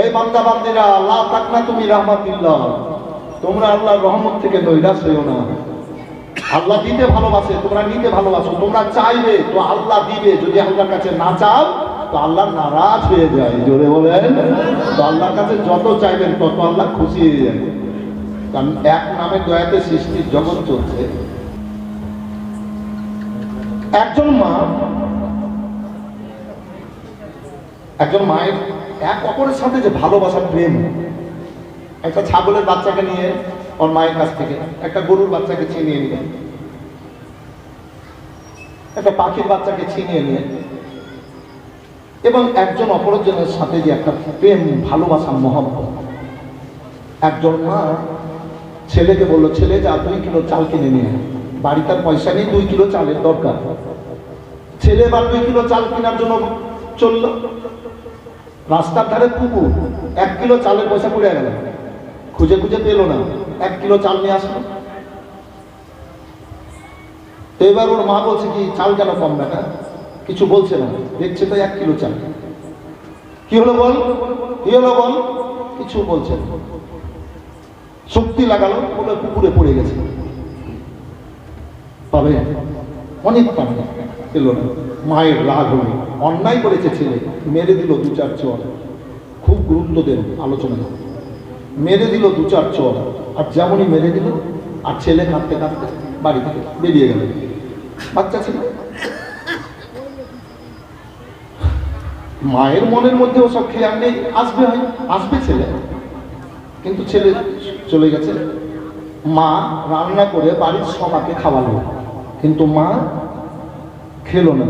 এই বান্দা বান্দিরা আল্লাহ তাক না তুমি রাহমাতিল্লাহ। তোমরা আল্লাহর রহমত থেকে নৈরাশ হইও না। আল্লাহ দিতে ভালোবাসে, তোমরা নিতে ভালোবাসো। তোমরা চাইবে তো আল্লাহ দিবে। যদি আল্লাহর কাছে না চাও, তো আল্লাহ নারাজ হয়ে যায়। জোরে বলেন। তো আল্লাহর কাছে যত চাইবেন, তত আল্লাহ খুশি হয়ে যাবে। কারণ এক নামে দয়াতে সৃষ্টির জগৎ চলছে। একজন মা, একজন মায়ের এক অপরের সাথে যে ভালোবাসা, প্রেম, একটা ছাগলের বাচ্চাকে নিয়ে ওর মায়ের কাছ থেকে, একটা গরুর বাচ্চাকে ছিনিয়ে নিয়ে, একটা পাখির বাচ্চাকে ছিনিয়ে নিয়ে, এবং একজন অপরজনের সাথে যে একটা প্রেম, ভালোবাসা, মহব্বত। একজন মা ছেলেকে বলল, ছেলে, যা, দুই কিলো চাল কিনে নিয়ে। বাড়ি তার পয়সা নেই, দুই কিলো চালের দরকার। ছেলে এবার দুই কিলো চাল কেনার জন্য চলল। রাস্তার ধারে পুকুর এক কিলো চালের পয়সা পড়ে গেল। খুঁজে খুঁজে পেল না। এক কিলো চাল নিয়ে আসলো। তো এবার ওর মা বলছে কি, চাল কেন কম বেটা? কিছু বলছে না। দেখছে তো এক কিলো চাল। কি হলো বল? কি হলো বল? কিছু বলছে না। শক্তি লাগালো, বলে পুকুরে পড়ে গেছে। পাবে? অনেক পাবে। পেল না। মায়ের রাগ হলো অন্যায় করেছে ছেলে, মেরে দিল দু চার চর খুব গুরুত্ব দেন আলোচনায় মেরে দিল দু চার চর আর যেমনই মেরে দিল, আর ছেলে কাঁদতে কাঁদতে বাড়ি থেকে বেরিয়ে গেল। বাচ্চা ছিল? মায়ের মনের মধ্যে ওসব খেয়াল নেই। আসবে হয়, আসবে ছেলে। কিন্তু ছেলে চলে গেছে। মা রান্না করে বাড়ির সবাকে খাওয়ালো। কিন্তু মা খেলো না।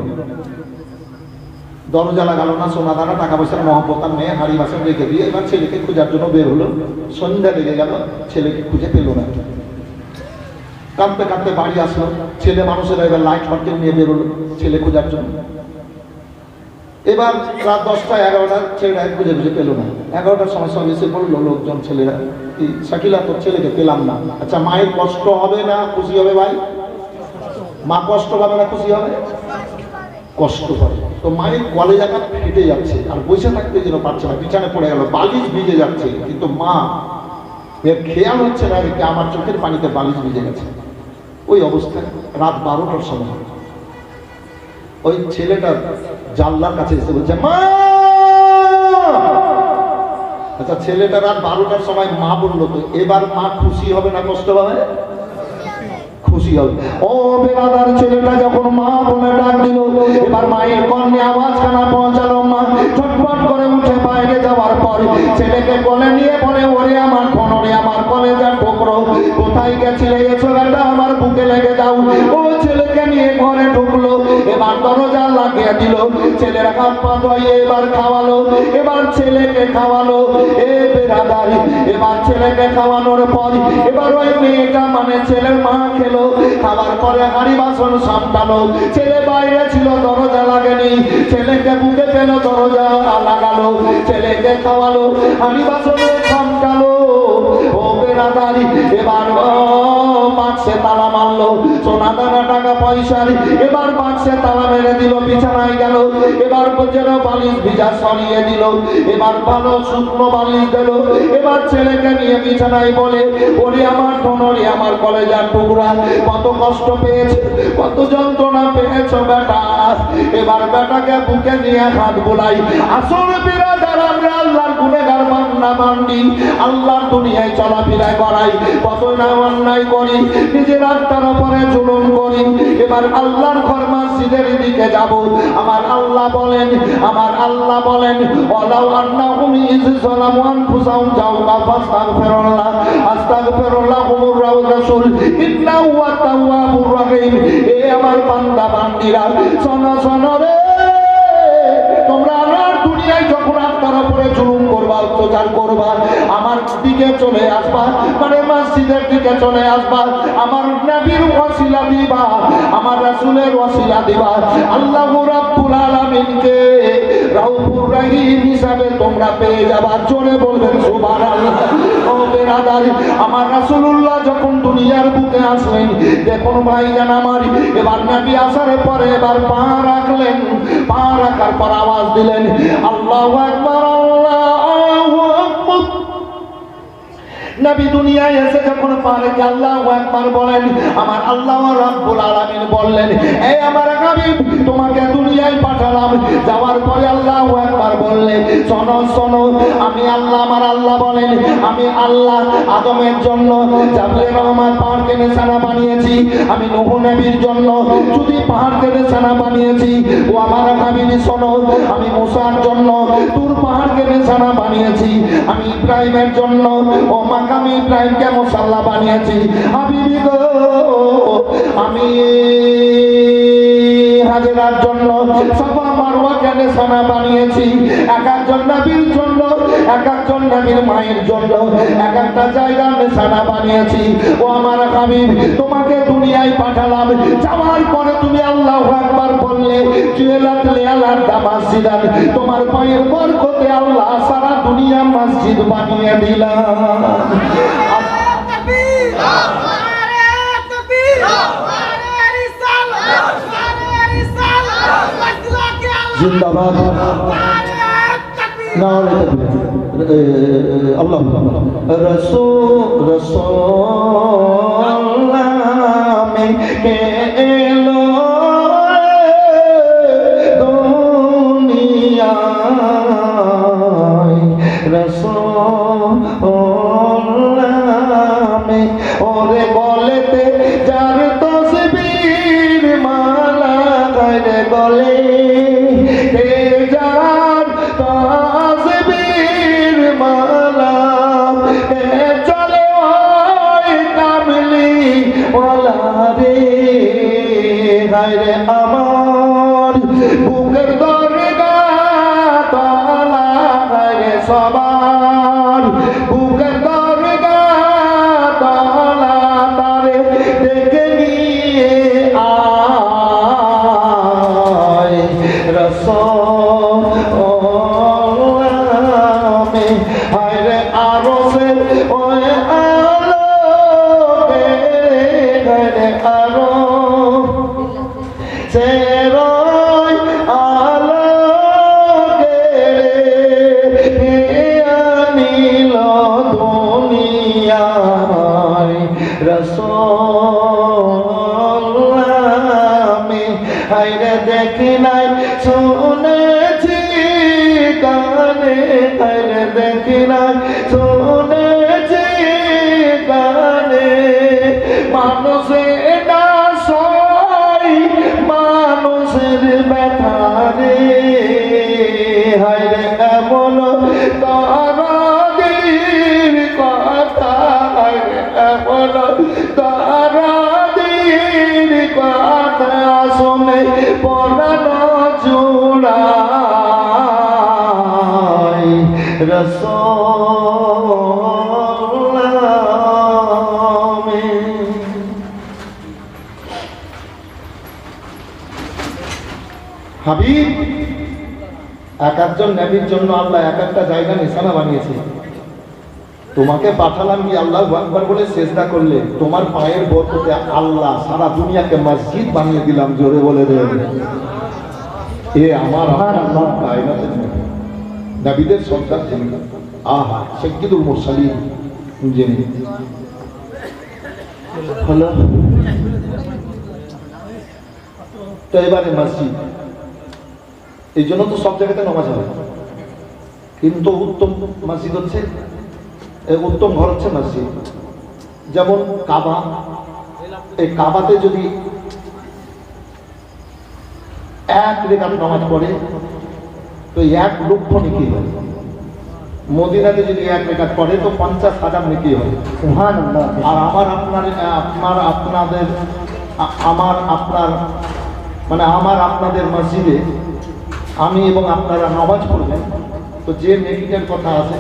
দরজা লাগালো না, সোনা দানা, টাকা পয়সার মহব্বতার মেয়ে, হাড়ি বাসন রেখে দিয়ে এবার ছেলেকে খোঁজার জন্য বের হলো। সন্ধ্যা লেগে গেল, ছেলেকে খুঁজে পেল না। কাঁদতে কাঁদতে বাড়ি আসলো। ছেলে মানুষেরা এবার লাইট ফার্কেল নিয়ে বেরোলো ছেলে খোঁজার জন্য। এবার রাত দশটা, এগারোটা ছেলেরা খুঁজে খুঁজে পেল না। এগারোটার সময় সঙ্গে এসে বলল, লোকজন, ছেলেরা, কি শাকিলা, তোর ছেলেকে পেলাম না। আচ্ছা মায়ের কষ্ট হবে না? খুশি হবে ভাই? মা কষ্ট পাবে না, খুশি হবে? কষ্ট করে তো মায়ের কলেজাটা ফেটে যাচ্ছে। আর বসে থাকতে যেন পারছে না বিছানে পড়ে গেল, বালিশ ভিজে যাচ্ছে। কিন্তু মা, এর খেয়াল হচ্ছে না যে আমার চোখের পানিতে বালিশ ভিজে গেছে। ওই অবস্থায় রাত বারোটার সময় ওই ছেলেটা জানলার কাছে এসে বলছে, মা! আচ্ছা ছেলেটা রাত বারোটার সময় মা বলল, তো এবার মা খুশি হবে না, কষ্ট হবে খুশি হবে ও বেড়াদার ছেলেটা যখন মা বলে ডাক দিল, এবার মায়ের কর্ণে আওয়াজ কানা পৌঁছালো মা। ছটফট করে উঠে বাইরে যাওয়ার পর ছেলেকে কোলে নিয়ে বলে, ওরে আমার কোনরে আমার কলেজের ঠোকরো কোথায় গেছিলে? এসো বেটা, আমার বুকে লেগে যাও। ও নিয়ে ঘরে ঢুকলো, এবার দরজা লাগিয়ে দিল। ছেলের হাত পা ধুয়ে এবার খাওয়ালো, এবার ছেলেকে খাওয়ালো। এ বেড়াদারি, এবার ছেলেকে খাওয়ানোর পর এবার ওই মেয়েটা মানে ছেলের মা খেলো। খাবার পরে হাড়ি বাসন সামটালো। ছেলে বাইরে ছিল, দরজা লাগেনি। ছেলেকে বুকে পেল দরজা লাগালো। ছেলেকে খাওয়ালো, হাড়ি বাসন সামটালো। ও বেড়াদারি, এবার বাক্সে তালা মারলো। সোনা দানা, টাকা পয়সার এবার তালা মেরে দিল, বিছানায় গেল। এবার যেন বালিশ ভিজা সরিয়ে দিল। এবার ভালো শুকনো বালিশ দিল। এবার ছেলেকে নিয়ে বিছানায় বলে, ওরে আমার ঠোনরে আমার কলেজার টুকরা, কত কষ্ট পেয়েছে, কত যন্ত্রণা পেয়েছ বেটা। এবার বেটাকে বুকে নিয়ে হাত বোলাই আসল বিরাদার আমরা বান্না বান্দি আল্লাহর দুনিয়ায় চলাফেরা করাই কত না অন্যায় করি, নিজের আত্মার উপরে জুলুম করি। এবার আল্লাহর ঘর মসজিদের দিকে যাব। আমার আল্লাহ বলেন, আমার আল্লাহ বলেন, ওয়ালাউ আন্নাহুম ইয যালামু আনফুসাহুম জাউকা ফাস্তাগফিরুল্লাহ আস্তাগফিরুল্লাহুর রাসূল ইন্নাহু ওয়াত তাওয়াবুর রহিম। এ আমার বান্দা, বান্দিরা, শোনো শোনো অত্যাচার করবা। আমার দিকে চলে আসবা। মানে মসজিদের দিকে চলে আসবা। আমার নবীর ওয়াসিলা দিবা। আমার রাসূলের ওয়াসিলা দিবা। আল্লাহ রাব্বুল আলামিনকে রাউফুর রহিম হিসাবে তোমরা পেয়ে যাবা। জোরে বলবেন, সুবহানাল্লাহ। ও বেরাদার আমার রাসূলুল্লাহ যখন দুনিয়ার বুকে আসলেন, দেখুন ভাইজান আমার, এবার নবী আসার পরে এবার পা রাখলেন। পা রাখার পর আওয়াজ দিলেন, আল্লাহু আকবার, আল্লাহু নবী দুনিয়ায় এসে যখন পারে আল্লাহ একবার বলেন, আমার আল্লাহ রাব্বুল আলামিন বললেন, এই আমার হাবিব, তোমাকে দুনিয়ায় পাঠালাম। যাওয়ার পরে আল্লাহ একবার বললেন, শোনো শোনো, আমি আল্লাহ, আমার আল্লাহ বলেন, আমি আল্লাহ আদমের জন্য জাবলে রহমান পাহাড়কে নিশানা বানিয়েছি। আমি নূহ নবীর জন্য যদি পাহাড়কে নিশানা বানিয়েছি। ও আমার হাবিব, শোনো, আমি মুসার জন্য তুর পাহাড়কে নিশানা বানিয়েছি। আমি ইব্রাহিমের জন্য ও মাকামি ইব্রাহিমকে মুসাল্লা বানিয়েছি। গো, আমি হাজেরার জন্য সাফা মারওয়াকে নিশানা বানিয়েছি। এক একজন নবীর জন্য, এক একজন নবীর মায়ের জন্য এক একটা জায়গা নিশানা বানিয়েছি। ও আমার হাবিব, তোমাকে দুনিয়ায় পাঠালাম। যাওয়ার পরে তুমি আল্লাহ একবার বললে, জুয়েলাত লেয়ালার দামাসিদান তোমার পায়ের বরকতে আল্লাহ সারা দুনিয়া মসজিদ বানিয়ে দিলাম। জিন্দাবাদ। আল্লাহ। রসো রসো oh. হাবিব, এক একজন নবীর জন্য আল্লাহ এক একটা জায়গা নিশানা বানিয়েছে। তোমাকে পাঠালাম কি আল্লাহ একবার বলে চেষ্টা করলে? তোমার পায়ের বরকতে আল্লাহ সারা দুনিয়াকে মসজিদ বানিয়ে দিলাম, জোরে বলে দেন। এ আমার আমার আল্লাহ। নবীদের সরকার যিনি আহা সৈয়দুল মুরসালিন যিনি হলো। তো এবারে মসজিদ। এই জন্য তো সব জায়গাতে নামাজ হবে। কিন্তু উত্তম মসজিদ হচ্ছে উত্তম ঘর হচ্ছে মসজিদ। যেমন কাবা, এই কাবাতে যদি এক রেখাত নামাজ পড়ে তো এক লক্ষ নেকি হয়। মদিনাতে যদি এক রেখাত পড়ে তো পঞ্চাশ হাজার নেকি হয়। আর আমার আপনার আপনার আপনাদের আমার আপনার মানে আমার আপনাদের মসজিদে আমি এবং আপনারা নামাজ পড়বেন তো যে নেকিটার কথা আছে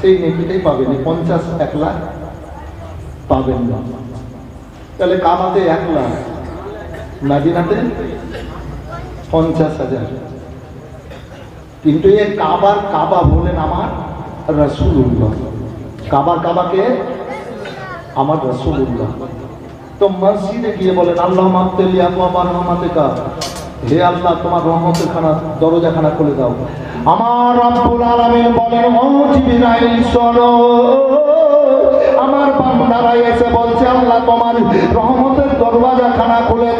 সেই নেকিটাই পাবেন। পঞ্চাশ এক লাখ পাবেন না। তাহলে কামাতে এক লাখ নাজিনাতে পঞ্চাশ হাজার। কিন্তু এ কাবার কাবা বলেন আমার রসুল্লাহ কাবার কাবাকে আমার রসুল্লাহ তো মসজিদে গিয়ে বলেন, আল্লাহ মাহতেলি আমার রহমাতে কা হে আল্লাহ, তোমার রহমতের খানা দরজা খানা খুলে দাও। আমার রব্বুল আলামিন বলেন, ও জিবরাইল, শোনো। আমার বান্দারা এসে বলছে, আল্লাহ, তোমার রহমতের দরওয়াজা খানা খুলে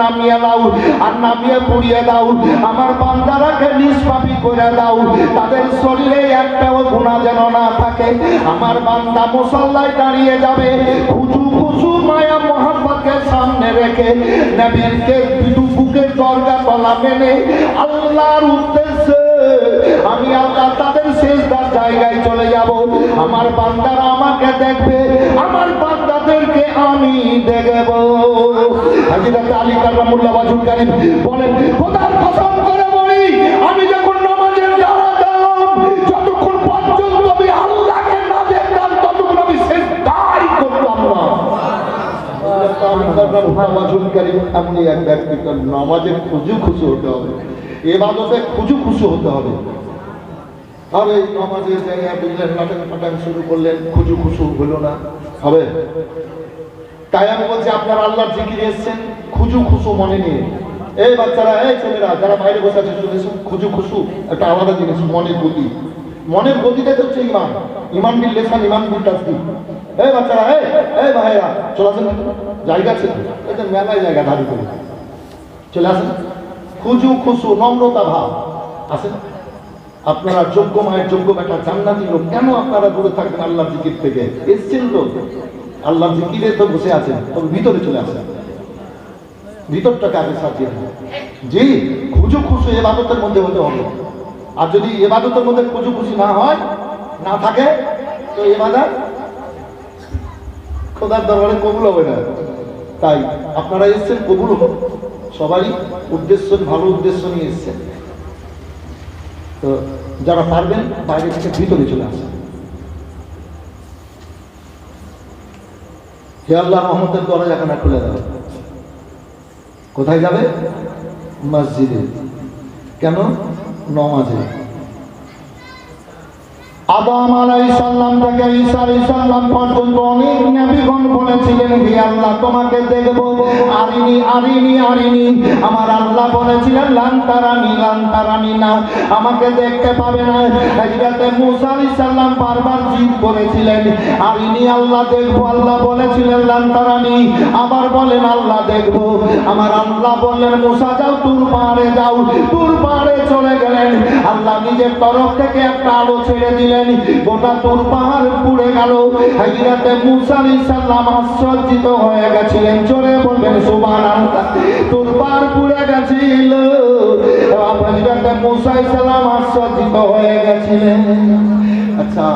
নামিয়ে দাও, আর নামিয়ে পুড়িয়ে দাও। আমার বান্দারাকে নিষ্পাপি করে দাও। তাদের শরীরে একটাও গুণা যেন না থাকে। আমার বান্দা মুসল্লায় দাঁড়িয়ে যাবে। খুচু খুচু মায়া সামনে রেখে নবীনকে বুকের দরগা তলা মেনে আল্লাহর উদ্দেশ্যে আমি আল্লাহ তাদের শেষদার জায়গায় চলে যাব। আমার বান্দারা আমাকে দেখবে। আমার বান্দাদেরকে আমি দেখব। হাজিরাতে আলী কার্রামুল্লাহ বাজুল কারিম বলেন করে বলি, আমি যখন নামাজের দাঁড়াতাম যতক্ষণ পর্যন্ত আমি আল্লাহকে না দেখতাম, ততক্ষণ আমি শেষদাই করতাম না। এক ব্যক্তিত্ব নামাজে খুজু খুশি হতে হবে। এবাদতে খুজু খুশি হতে হবে। আর এই নামাজের জায়গায় বুঝলেন নাটক ফাটান শুরু করলেন, খুজু খুশু হলো না। হবে তাই আমি বলছি, আপনারা আল্লাহর জিকির এসছেন, খুজু খুশু মনে নিয়ে। এই বাচ্চারা, এই ছেলেরা, যারা বাইরে বসে আছে শুনেছেন খুজু খুশু একটা আলাদা জিনিস, মনের গতি। মনের গতিটা হচ্ছে ইমান। ইমান বিল লেসান, ইমান বিল তাসদিক এই বাচ্চারা, এই এই ভাইরা চলে আসেন জায়গা এই যে মেলায় জায়গা, ধারি চলে আসেন। খুজু খুশু নম্রতা ভাব। আসেন। আপনারা যোগ্য মায়ের যোগ্য বেটা জান্নাতি লোক, কেন আপনারা দূরে থাকবেন আল্লাহর জিকির থেকে? এসছেন তো? আল্লাহর জিকিরে তো বসে আছেন, তবে ভিতরে চলে আসেন। ভিতরটাকে আগে সাজিয়ে। জি, খুজু খুশু এবাদতের মধ্যে হতে হবে। আর যদি এবাদতের মধ্যে খুজু খুশি না হয়, না থাকে, তো এবাদত খোদার দরবারে কবুল হবে না। তাই আপনারা এসছেন, কবুল হোক সবারই উদ্দেশ্য, ভালো উদ্দেশ্য নিয়ে এসছেন। তো যারা পারবেন, বাইরে থেকে ভিতরে চলে আসেন। হে আল্লাহ মোহাম্মদের দরজা খানা খুলে দেবে কোথায় যাবে? মসজিদে। কেন? নমাজে। আদম আলাইসাল্লাম থেকে ঈসা পর্যন্ত অনেক নবীগণ বলেছিলেন, হে আল্লাহ, তোমাকে দেখব। আরিনি আরিনি আরিনি। আমার আল্লাহ বলেছিলেন লান্তারানি না। আমাকে দেখতে পাবে না। মুসা বারবার জিদ করেছিলেন, আরিনি, আল্লাহ দেখব। আল্লাহ বলেছিলেন আবার বলেন, আল্লাহ দেখব। আমার আল্লাহ বললেন, মুসা, যাও, তুর যাও। তুর চলে গেলেন। আল্লাহ নিজের তরফ থেকে একটা আলো ছেড়ে দিলেন। গোটা তুর পাহাড় পুড়ে গেল। হাজিরাতে মুসা আলাইহিস সালাম আশ্চর্যিত হয়ে গেছিলেন। চলে বলবেন, সুবহানাল্লাহ, তুর পাহাড় পুড়ে গেছিল। হাজিরাতে মুসা আলাইহিস সালাম আশ্চর্যিত হয়ে গেছিলেন। আচ্ছা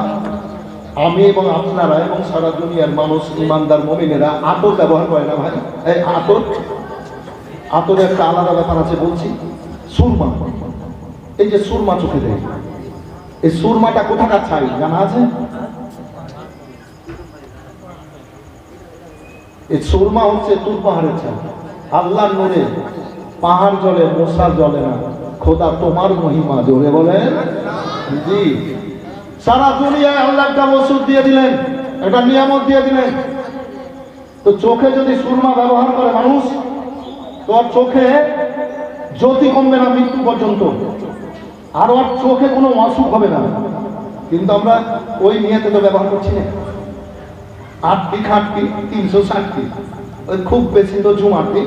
আমি এবং আপনারা এবং সারা দুনিয়ার মানুষ, ইমানদার মমিনেরা আতর ব্যবহার করে না ভাই? এই আতর? আতরের একটা আলাদা ব্যাপার আছে, বলছি। সুরমা, এই যে সুরমা চোখে দেয় এই সুরমাটা কোথাকার ছাই, জানা আছে? এই সুরমা হচ্ছে তুর পাহাড়ের ছাই। আল্লাহ নূরে পাহাড় জলে মশা জলে না, খোদা তোমার মহিমা, জোরে বলেন। জি। সারা দুনিয়ায় আল্লাহ একটা ওষুধ দিয়ে দিলেন, একটা নিয়ামত দিয়ে দিলেন। তো চোখে যদি সুরমা ব্যবহার করে মানুষ তোর চোখে জ্যোতি কমবে না মৃত্যু পর্যন্ত। আর ওর চোখে কোনো অসুখ হবে না। কিন্তু আমরা ওই নিয়েতে তো ব্যবহার করছি না। আটটি খাটটি, তিনশো ষাটটি। ওই খুব বেশি তো জুমারটি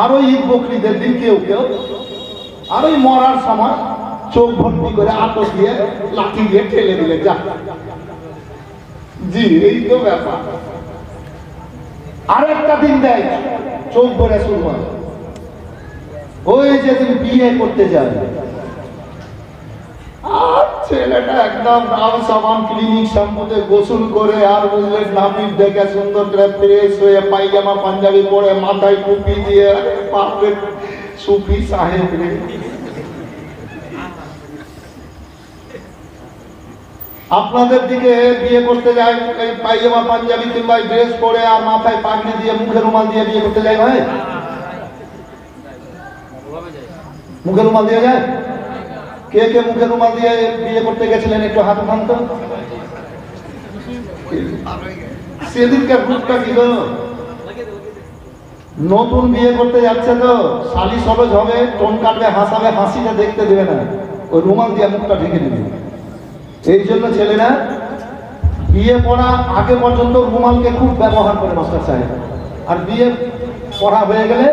আর ওই ঈদ বকরিদের দিন কেউ কেউ, আর ওই মরার সময় চোখ ভর্তি করে আটক দিয়ে লাঠি দিয়ে ঠেলে দিলে, যা। জি, এই তো ব্যাপার। আর একটা দিন দেয়, চোখ ভরে সুরমা ওই যে তুমি বিয়ে করতে যাবে। আর ছেলেটা একদম নাম সামান ক্লিনিক সম্পদে গোসল করে আর বুঝলেন নাপিত দেখে সুন্দর করে ফ্রেশ হয়ে পায়জামা, পাঞ্জাবি পরে মাথায় টুপি দিয়ে পাপে সুফি সাহেব রে। আপনাদের দিকে বিয়ে করতে যায়, এই পায়জামা, পাঞ্জাবি কিংবা ড্রেস পরে আর মাথায় পাগড়ি দিয়ে, মুখে রুমাল দিয়ে বিয়ে করতে যায় ভাই? মুখে রুমাল দিয়ে যায়? কে কে মুখে রুমাল দিয়ে বিয়ে করতে গেছিলেন? একটু হাত উঠান তো। সেদিনকার কি নতুন বিয়ে করতে যাচ্ছে তো শালি সবে হবে, টোন কাটবে, হাসাবে, হাসিটা দেখতে দেবে না। ওই রুমাল দিয়ে মুখটা ঢেকে দেবে। এই জন্য ছেলেরা, বিয়ে পড়া আগে পর্যন্ত রুমালকে খুব ব্যবহার করে মাস্টার সাহেব। আর বিয়ে পড়া হয়ে গেলে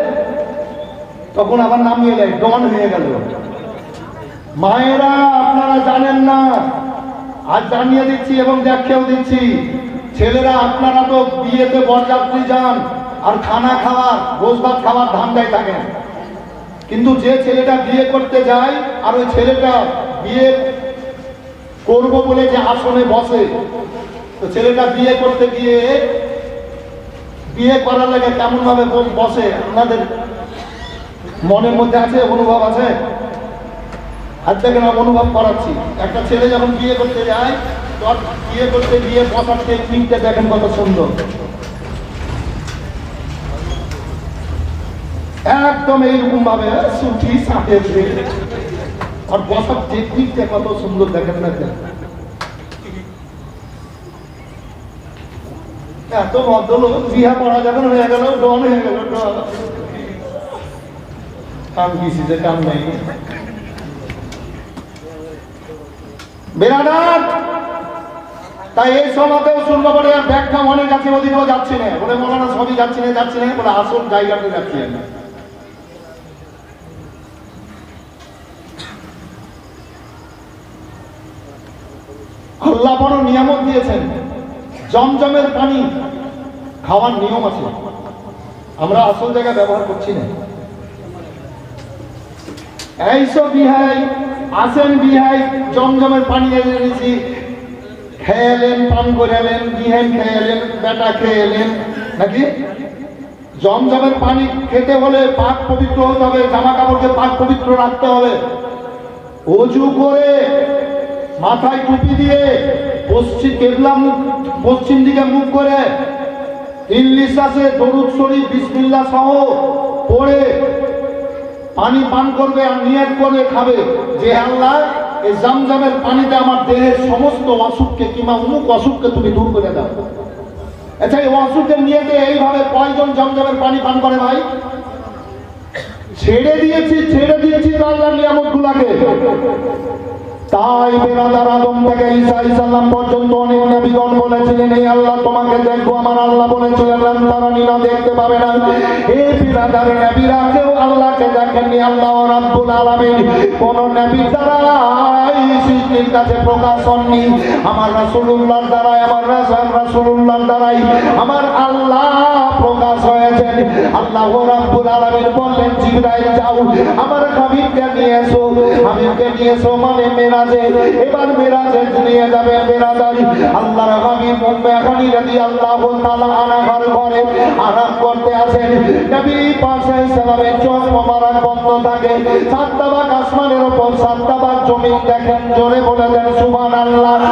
তখন আবার নামিয়ে দেয় ডন হয়ে গেল। মায়েরা, আপনারা জানেন না আর জানিয়ে দিচ্ছি এবং ব্যাখ্যাও দিচ্ছি, ছেলেরা, আপনারা তো বিয়েতে বরযাত্রী যান আর খানা খাওয়ার ভোজ ভাত খাওয়ার ধান্দায় থাকেন। কিন্তু যে ছেলেটা বিয়ে করতে যায় আর ওই ছেলেটা বিয়ে করব বলে যে আসনে বসে, তো ছেলেটা বিয়ে করতে গিয়ে, বিয়ে করার লাগে কেমন ভাবে বসে? আপনাদের মনের মধ্যে আছে, অনুভব আছে? হাত থেকে না অনুভব করাচ্ছি। একটা ছেলে যখন বিয়ে করতে যায়, তখন বিয়ে করতে গিয়ে বসার টেকনিকটা দেখেন কত সুন্দর। একদম এইরকম ভাবে সুঠি সাথে আর বসার টেকনিকটা কত সুন্দর দেখেন না এত ভদ্রলোক বিহা পড়া যখন হয়ে গেল, ডন হয়ে গেল কাম কিসি যে কাম নেই। বেরাদার তাই এই সময়তেও শুনব বলে ব্যাখ্যা অনেক আছে ওদিকেও যাচ্ছি না। বলে মৌলানা সবই যাচ্ছি না যাচ্ছি না, বলে আসল জায়গাতে যাচ্ছি না আল্লাহ বড় নিয়ামত দিয়েছেন। জমজমের পানি খাওয়ার নিয়ম আছে। আমরা আসল জায়গা ব্যবহার করছি না। এইসব বিহাই আসেন বিহাই, জমজমের পানি এনে এনেছি খেয়ালেন, পান করে এলেন বিহাইন খেয়ালেন, বেটা খেয়ালেন। নাকি? জমজমের পানি খেতে হলে পাক পবিত্র হতে হবে জামা কাপড়কে পাক পবিত্র রাখতে হবে। অজু করে মাথায় টুপি দিয়ে পশ্চিম কেবলা মুখ, পশ্চিম দিকে মুখ করে তিন নিঃশ্বাসে দরুদ শরীফ, বিসমিল্লা সহ পড়ে পানি পান করবে আর নিয়ত করে খাবে। যে আল্লাহ এই জামজামের পানিতে আমার দেহের সমস্ত অসুখকে, কিংবা অমুক অসুখকে তুমি দূর করে দাও। আচ্ছা এই অসুখের নিয়েতে এইভাবে কয়জন জমজমের পানি পান করে ভাই? ছেড়ে দিয়েছি ছেড়ে দিয়েছি তো আল্লাহ নিয়ামত গুলাকে তাই বেরাদার আদম থেকে ঈসা ইসাল্লাম পর্যন্ত অনেক নবীগণ বলেছিলেন এই আল্লাহ, তোমাকে দেখব, আমার আল্লাহ বলেছিলেন তারা নিনা দেখতে পাবে না। এই বিরাদার নবীরা, কেউ আল্লাহকে দেখেননি আল্লাহ রাব্বুল আলামিন। কোন দ্বারা সৃষ্টির কাছে প্রকাশ হননি। আমার দ্বারাই আমার দ্বারাই আমার আল্লাহ প্রকাশ হয়েছেন। আল্লাহ রাব্বুল আলামিন বললেন, জিবরাইল, যাও, আমার হাবিবকে নিয়ে এসো। হাবিবকে নিয়ে এসো মানে মেরাজে। এবার মেরাজে নিয়ে যাবে মেরাজারি। আল্লাহর হাবিব উম্মে হানি রাদিয়াল্লাহু তাআলা আনাহার ঘরে আরাম করতে আছেন নবী পাশে সালামের চোখ মোবারক বন্ধ থাকে। সাতটা আসমানের ওপর, সাতটা জমিন দেখেন, জোরে বলে দেন, সুবহানাল্লাহ।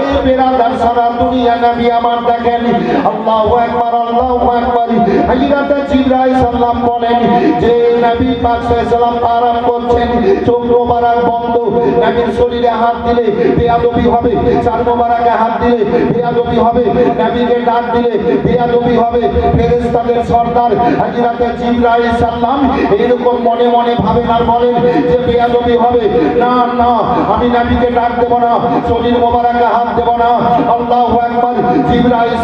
এই বেড়া সারা দুনিয়া নবী আমার দেখেন। আল্লাহ একবার আল্লাহ আকবার। হযরত জিবরাইল সাল্লাম বলেন যে নবী পাক সাল্লাম আরাম করছেন চোখ মোবারক বন্ধ। নবীর শরীরে হাত দিলে বেয়াদবি হবে চার হাত দিলে বেয়াদবি হবে নবীকে ডাক দিলে বেয়াদবি হবে। ফেরেশতাদের সর্দার হযরত জিবরাইল সাল্লাম এরকম মনে মনে ভাবেন আর বলেন যে বেয়াদবি হবে। না না, আমি নবীকে ডাক দেব না, শরীর মোবারকে হাত দেব না। আল্লাহু আকবার, জিবরাইল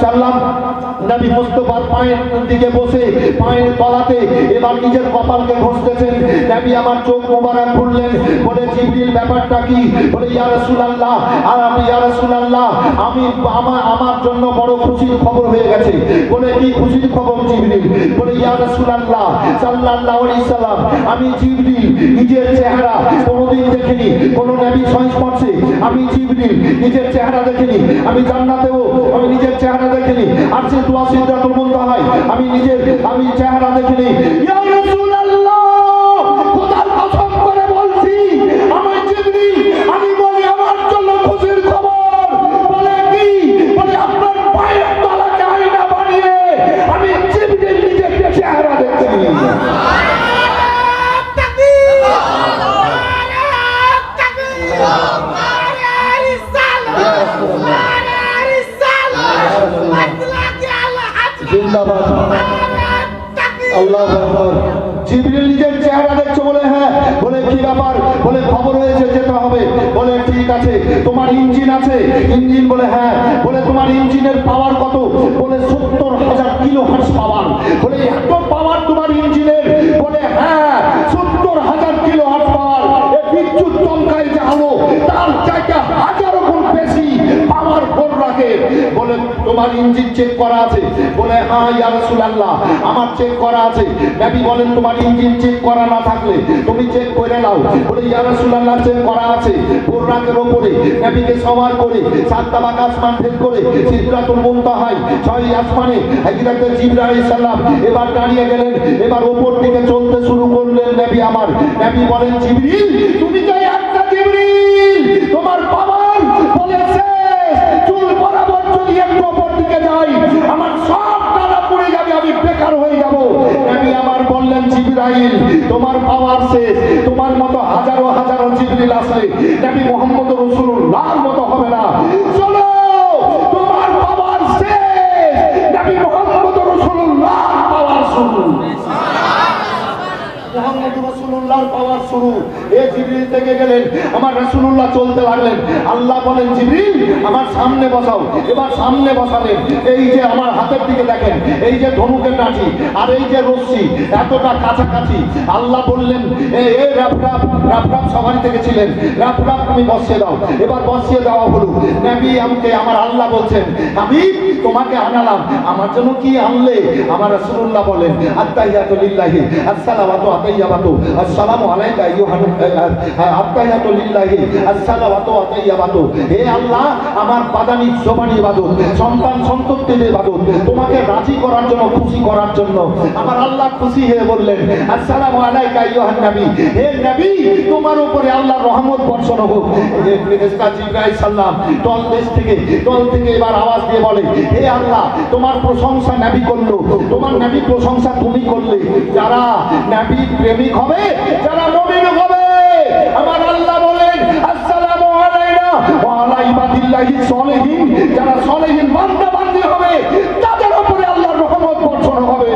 নবী মুস্তফার পায়ের দিকে বসে, পায়ের তলাতে এবার নিজের কপালকে ঘষতেছেন। নবী আমার চোখ মোবারক খুললেন। বলে, জিবরিল, ব্যাপারটা কি? বলে, ইয়া রাসূলুল্লাহ, আর আমি, ইয়া রাসূলুল্লাহ, আমি আমার আমার জন্য বড় খুশির খবর হয়ে গেছে। বলে, কি খুশির খবর জিবরিল? বলে, ইয়া রাসূলুল্লাহ, সাল্লাল্লাহু আলাইহি সাল্লাম, আমি জিবরিল, নিজের চেহারা কোনোদিন দেখিনি, কোনো নবী সংস্পর্শে। আমি জিবরিল, নিজের চেহারা দেখিনি, আমি জান্নাতেও আমি নিজের চেহারা দেখিনি, আর সে দোয়া সিদ্ধাতুল মুনতাহায় আমি নিজের, আমি চেহারা দেখিনি। ইয়া রাসূলুল্লাহ, খোদার কসম করে বলছি আমি জিবরিল, আমি বলি আমার জন্য খুশির খবর। বলে আপনার পায়ের তলাকে আয়না বানিয়ে আমি জিবরিল নিজের চেহারা দেখতে জিন্দাবাদ। আল্লাহ জিবরিল নিজের চেহারা দেখছ বলে হ্যাঁ বলে, কি ব্যাপার? বলে, খবর হয়েছে, যেতে হবে। বলে, ঠিক আছে, তোমার ইঞ্জিন আছে? ইঞ্জিন বলে হ্যাঁ। বলে, তোমার ইঞ্জিনের পাওয়ার কত? বলে, সত্তর হাজার কিলো হার্স পাওয়ার বলে, এত পাওয়ার তোমার ইঞ্জিনের? বলে হ্যাঁ সত্তর হাজার কিলো হার্স পাওয়ার বিদ্যুৎ চমকায় যে আলো, তার তোমার ইঞ্জিন চেক করা আছে। বলে হ্যাঁ ইয়া রাসূলুল্লাহ, আমার চেক করা আছে। নবী বলেন, তোমার ইঞ্জিন চেক করা না থাকলে তুমি চেক করে নাও। বলে, ইয়া রাসূলুল্লাহ চেক করা আছে। বুররাকের উপরে নবীকে সওয়ার করে সাত তাবাক আসমান ভেদ করে সিদরাতুল মুনতাহায় ছয় আসমানে হযরত জিবরাইল আলাইহিস এবার দাঁড়িয়ে গেলেন। এবার উপর দিকে চলতে শুরু করলেন নবী আমার। নবী বলেন, জিবরিল, তুমি তো একটা জিবরিল, তোমার পাওয়ার বলেছে চুল বরাবর যদি একটু উপর দিকে যাই আমার সব টানা পড়ে যাবে আমি বেকার হয়ে যাব নবী আমার বললেন জিবরাইল তোমার পাওয়ার শেষ তোমার মতো হাজারো হাজারো জিবরিল আসলে নবী মোহাম্মদ রাসূলুল্লাহর মতো হবে না চলো তোমার পাওয়ার শেষ নবী মোহাম্মদ রাসূলুল্লাহর পাওয়ার শুরু মোহাম্মদ রাসূলুল্লাহর পাওয়ার শুরু এ জিবরিল থেকে গেলেন, আমার রাসূলুল্লাহ চলতে লাগলেন। আল্লাহ বলেন, জিবরিল, আমার সামনে বসাও। এবার সামনে বসালেন। এই যে আমার হাতের দিকে দেখেন, এই যে ধনুকের কাঠি আর এই যে রশ্মি, এতটা কাছাকাছি। আল্লাহ বললেন, এ রাফরাফ রাফরাফ সবাই থেকে ছিলেন। রাফরাফ তুমি বসিয়ে দাও। এবার বসিয়ে দেওয়া হলো। নবী আমাকে, আমার আল্লাহ বলছেন আমি তোমাকে আনালাম। আমার জন্য কি আনলে? আমার রাসূলুল্লাহ বলেন আত্তাহিয়াতু লিল্লাহি আসসালামু আতাইয়াবাতু, আসসালামু আলাইকা আইয়ুহান আত্তাহিয়াতু লিল্লাহি আসসালামু আতাইয়াবাতু, হে আল্লাহ, আমার বাদানি জবানি ইবাদত সন্তান সন্ততির ইবাদত তোমাকে রাজি করার জন্য, খুশি করার জন্য আমার আল্লাহ খুশি হয়ে বললেন, আসসালামু আলাইকা আইয়ুহান নবী, হে নবী, তোমার উপরে আল্লাহর রহমত বর্ষণ হোক। হে ফেরেশতা জিবরাইল সাল্লাম তল দেশ থেকে, তল থেকে এবার আওয়াজ দিয়ে বলে হে আল্লাহ, তোমার প্রশংসা নাবি করল। তোমার নাবি প্রশংসা তুমি করলে। যারা নাবি প্রেমিক হবে, যারা নবীন হবে, আমার আল্লাহ বলেন, আসসালামু আলাইনা ওয়া আলা ইবাদিল্লাহি সলিহিন, যারা সলিহিন বান্দা বান্দি হবে তাদের উপরে আল্লাহর রহমত বর্ষণ হবে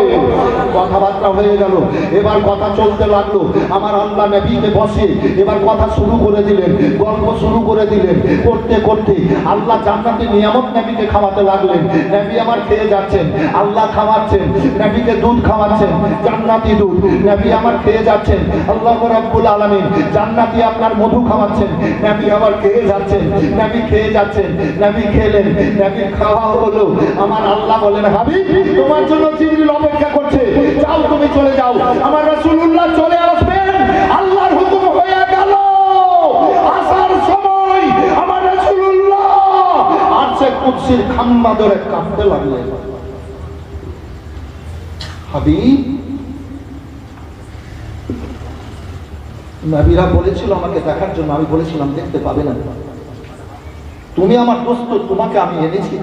কথাবার্তা হয়ে গেল। এবার কথা চলতে লাগল। আমার আল্লাহ নবীকে বসে এবার কথা শুরু করে দিলেন, গল্প শুরু করে দিলেন। করতে করতে আল্লাহ জান্নাতি নিয়ামত নবীকে খাওয়াতে লাগলেন। নবী আমার খেয়ে যাচ্ছেন, আল্লাহ খাওয়াচ্ছেন, নবীকে দুধ খাওয়াচ্ছেন, জান্নাতি দুধ। নবী আমার খেয়ে যাচ্ছেন, আল্লাহ রাব্বুল আলামিন জান্নাতি আপনার মধু খাওয়াচ্ছেন। নবী আমার খেয়ে যাচ্ছেন, নবী খেয়ে যাচ্ছেন, নবী খেলেন, নবী খাওয়া হলো। আমার আল্লাহ বলেন, হাবিব, তোমার জন্য জিবরিল অপেক্ষা করছে। যাও তুমি চলে যাও। আমার রাসূলুল্লাহ চলে আসবেন। আল্লাহর হুকুম হয়ে গেল। আসার সময় আমার রাসূলুল্লাহ আর সে কুদসির খাম্বা ধরে কাঁপতে লাগলেন। হাবিব, নবীরা বলেছিল আমাকে দেখার জন্য, আমি বলেছিলাম, দেখতে পাবে না। তুমি আমার দোস্ত, তোমাকে আমি এনেছি।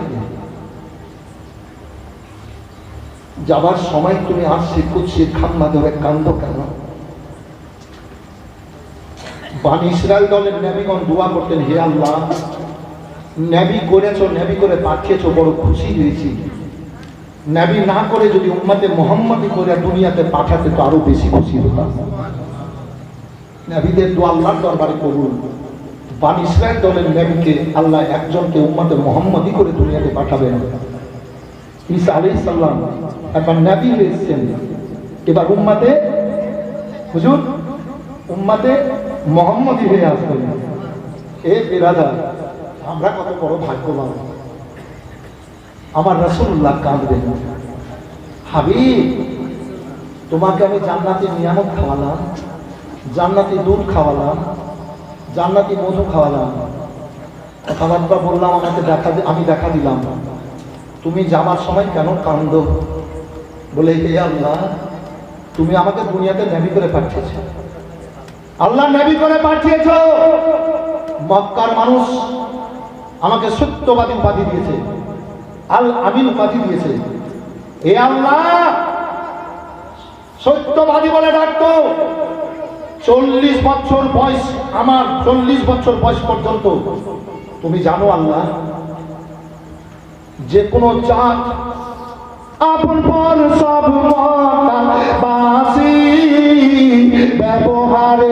যাবার সময় তুমি আসছি কুৎসির খাম্মা ধরে কান্দ কেন? বানি ইসরায়েল দলের নেবিগণ দোয়া করতেন, হে আল্লাহ নেবি করেছ নেবি করে পাঠিয়েছো, বড় খুশি হয়েছি। নেবি না করে যদি উম্মাতে মোহাম্মদি করে দুনিয়াতে পাঠাতে তো আরও বেশি খুশি হতাম। নবীদের দোয়া আল্লাহর দরবারে কবুল। বান ইসরায়েল দলের নবীকে আল্লাহ একজনকে উম্মতে মোহাম্মদি করে দুনিয়াতে পাঠাবেন। ঈসা এবার উম্মাতে, হুজুর, উম্মাতে হয়ে আসবেন। বেরাদা আমরা কত আমার রাসূলুল্লাহ কাঁদবেন। হাবিব, তোমাকে আমি জান্নাতের নিয়ামত খাওয়ালাম, জান্নাতি দুধ খাওয়ালাম, জান্নাতি মধু খাওয়ালাম। কথাবার্তা বললাম, আমাকে দেখা আমি দেখা দিলাম। তুমি যাবার সময় কেন কান্দ? বলে, হে আল্লাহ, তুমি আমাকে দুনিয়াতে নেবি করে পাঠিয়েছ। আল্লাহ নেবি করে পাঠিয়েছ। মক্কার মানুষ আমাকে সত্যবাদী উপাধি দিয়েছে আল আমিন উপাধি দিয়েছে। হে আল্লাহ, সত্যবাদী বলে ডাকতো। চল্লিশ বছর বয়স, আমার চল্লিশ বছর বয়স পর্যন্ত। তুমি জানো আল্লাহ যে কোনো চাঁদ আপন পর সব মাতা বাসি ব্যবহারে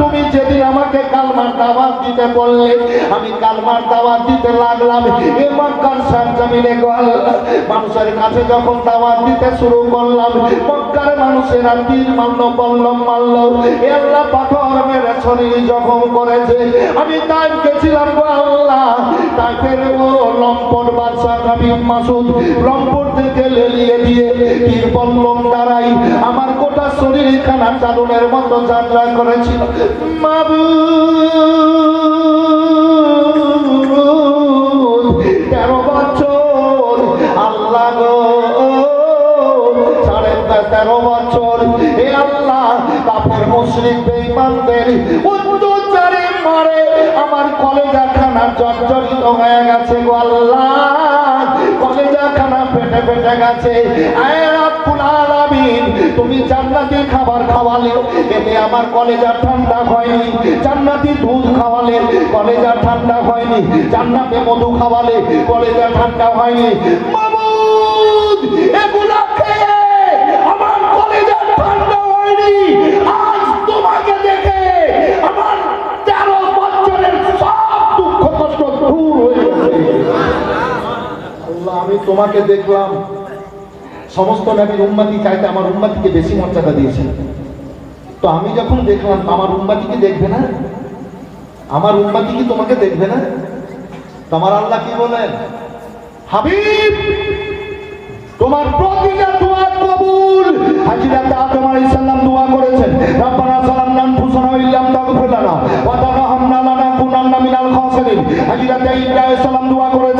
তুমি যেদিন আমাকে কালমার দাওয়াত দিতে বললে, আমি কালমার দাওয়াত দিতে লাগলাম। এ মক্কার সরজমিনে গো আল্লাহ মানুষের কাছে যখন দাওয়াত দিতে শুরু করলাম, মক্কার মানুষেরা তীর মারল বললম মারল এ আল্লাহ পাথর মেরে শরীর জখম করেছে। আমি তাই গেছিলাম আল্লাহ তাইফের ও লম্পট বাদশাহ কাবিম মাসুদ লম্পট থেকে লেলিয়ে দিয়ে তীর বললম দ্বারাই আমার গোটা শরীর খানা চালনের মতো যাত্রা করেছিল। বছর? আল্লাহ গো সাড়ে তেরো বছর? হে আল্লাহ কাপের মুসলিম বেঈমানদের অত্যাচারে মারে, আমার কলেজা খানা জর্জরিত হয়ে গেছে গো আল্লাহ। কলেজা খানা ফেটে ফেটে গেছে। আয় রাব্বুল আলামিন, তুমি জান্নাতি খাবার খাওয়ালে, এতে আমার কলেজা ঠান্ডা হয়নি। জান্নাতি দুধ খাওয়ালে কলেজা ঠান্ডা হয়নি। জান্নাতে মধু খাওয়ালে কলেজা ঠান্ডা হয়নি। মাবুদ, এগুলা আমার কলেজা ঠান্ডা হয়নি। আজ তোমাকে দেখে আমার তেরো বছরের সব দুঃখ কষ্ট দূর হয়ে গেছে। আল্লাহ, আমি তোমাকে দেখলাম। সমস্ত নবীর উম্মাতি চাইতে আমার উম্মাতিকে বেশি মর্যাদা দিয়েছেন। তো আমি যখন দেখলাম, আমার উম্মাতিকে দেখবে না? আমার উম্মাতি কি তোমাকে দেখবে না? তোমার আল্লাহ কি বলেন? হাবিব, তোমার প্রতিটা দোয়া কবুল। হাজিরাতে আদম আলাইহিস সালাম দোয়া করেছেন, রব্বানা সালামনা আনফুসানা ওয়া ইল্লাম তাগফির লানা, ওয়া তারহামনা লানাকুনান্না মিনাল খাসিরিন। হাজিরাতে আলাইহিস সালাম দোয়া করেছেন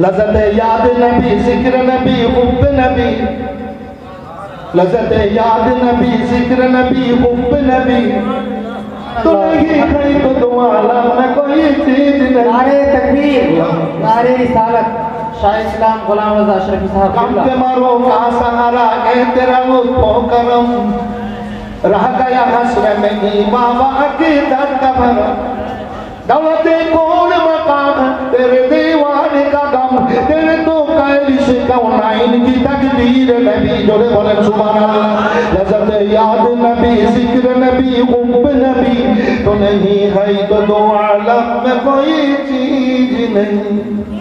لذت یاد نبی ذکر نبی حب نبی لذت یاد نبی ذکر نبی حب نبی تو نہیں کھڑی تو تمہارا میں کوئی چیز نہیں نعرے تکبیر نعرے رسالت شاہ اسلام غلام رضا اشرفی صاحب کم کے مارو کا سہارا احترام تو کرم رہ گیا حسر میں ہی بابا عقیدت کا بھرم دولت کون مقام تیرے دیوان کا तेरे दीवाने का गम तेरे तो कैलिश कौनाइन की तकदीर नबी जोड़े बोले सुभान अल्लाह लजत याद नबी जिक्र नबी उब नबी तो नहीं है तो दो आलम में कोई चीज नहीं